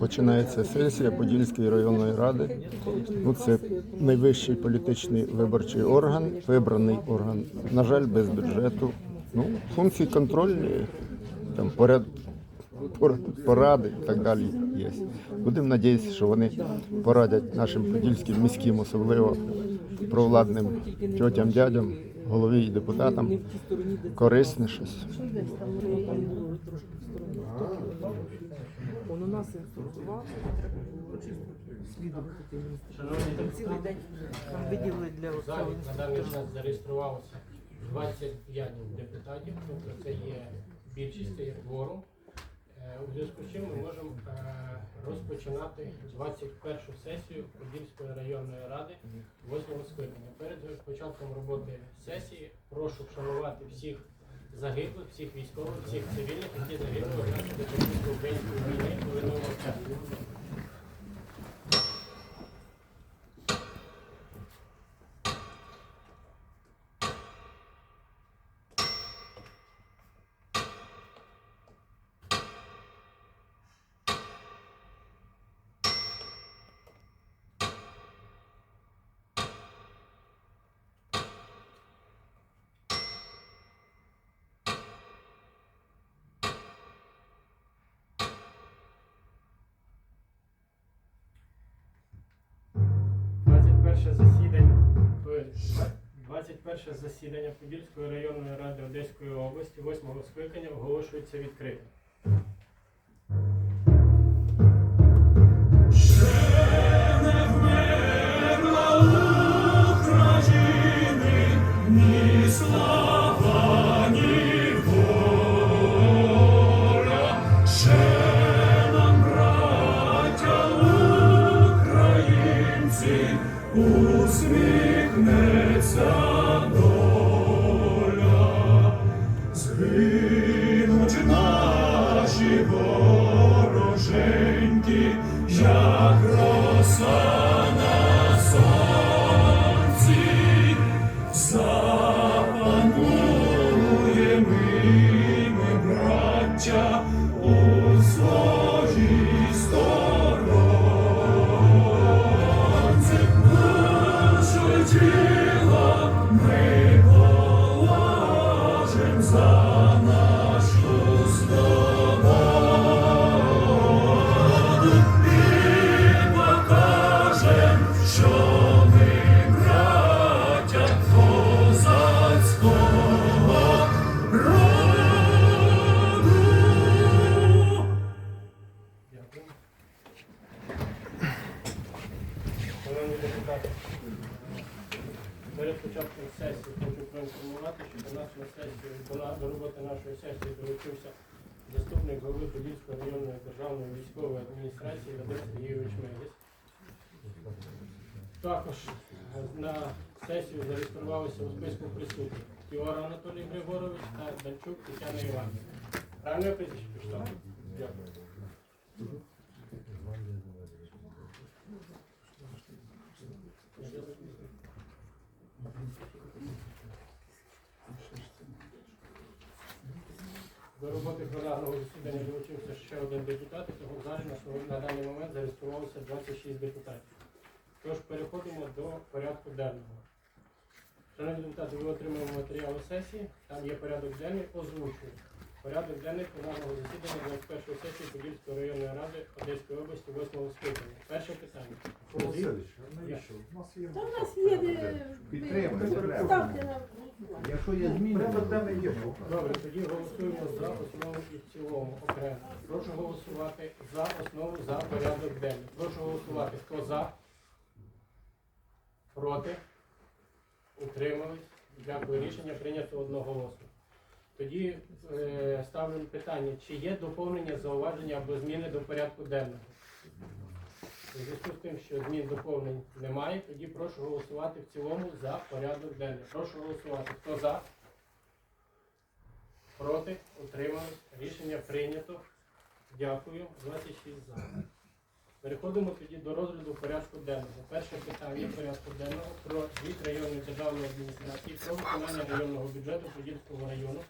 Починається сесія Подільської районної ради. Ну, це найвищий політичний виборчий орган, вибраний орган, на жаль, без бюджету. Ну, функції контрольні, там поряд, поради і так далі є. Будемо надіятися, що вони порадять нашим подільським міським, особливо провладним тьотям, дядям, голові і депутатам корисне щось. Он у нас інструктував, цілий день нам виділили для цього на даний інструктора. час зареєструвалося 25 депутатів, тобто це є більшість, це є кворум. Е, У зв'язку з чим ми можемо е, розпочинати 21 сесію Подільської районної ради 8 скликання. Перед початком роботи сесії прошу вшанувати всіх загиблих, всіх військових, всіх цивільних, які загинули внаслідок російсько-української війни, коли ми мовчали. Двадцять перше засідання 21 засідання Подільської районної ради Одеської області 8 скликання оголошується відкритим. Браття, у своїй сторонці. Тіло ми перед початком сесії хочу проінформувати, що до нашої сесії, до роботи нашої сесії долучився заступник голови Подільської районної державної військової адміністрації Вадим Сергійович Мегіс. Також на сесію зареєструвалися у списку присутніх Кіора Анатолій Григорович та Данчук Тетяна Іванівна. Правильно я прізвище? Дякую. До роботи пленарного засідання долучився ще один депутат, і того в залі на, на даний момент зареєструвалося 26 депутатів. Тож переходимо до порядку денного. Шановні депутати, ви отримали матеріали сесії, там є порядок денний, озвучую. Порядок денний пленарного засідання 21 сесії Подільської районної ради Одеської області 8 скликання. Перше питання. Звіт- навіщо? У нас є Та в нас є де ставте на голосування. Якщо є зміни, Порядок то денний є. Добре, тоді голосуємо за основу і в цілому окремо. Прошу голосувати за основу за порядок денний. Прошу голосувати. Хто за? Проти? Утримались? Дякую. Рішення прийнято одноголосно. Тоді е, ставлю питання, чи є доповнення, зауваження або зміни до порядку денного? У зв'язку з тим, що змін доповнень немає, тоді прошу голосувати в цілому за порядок денний. Прошу голосувати. Хто за? Проти? Утримались? Рішення прийнято. Дякую. 26 за. Переходимо тоді до розгляду порядку денного. Перше питання порядку денного про звіт районної державної адміністрації про виконання районного бюджету Подільського району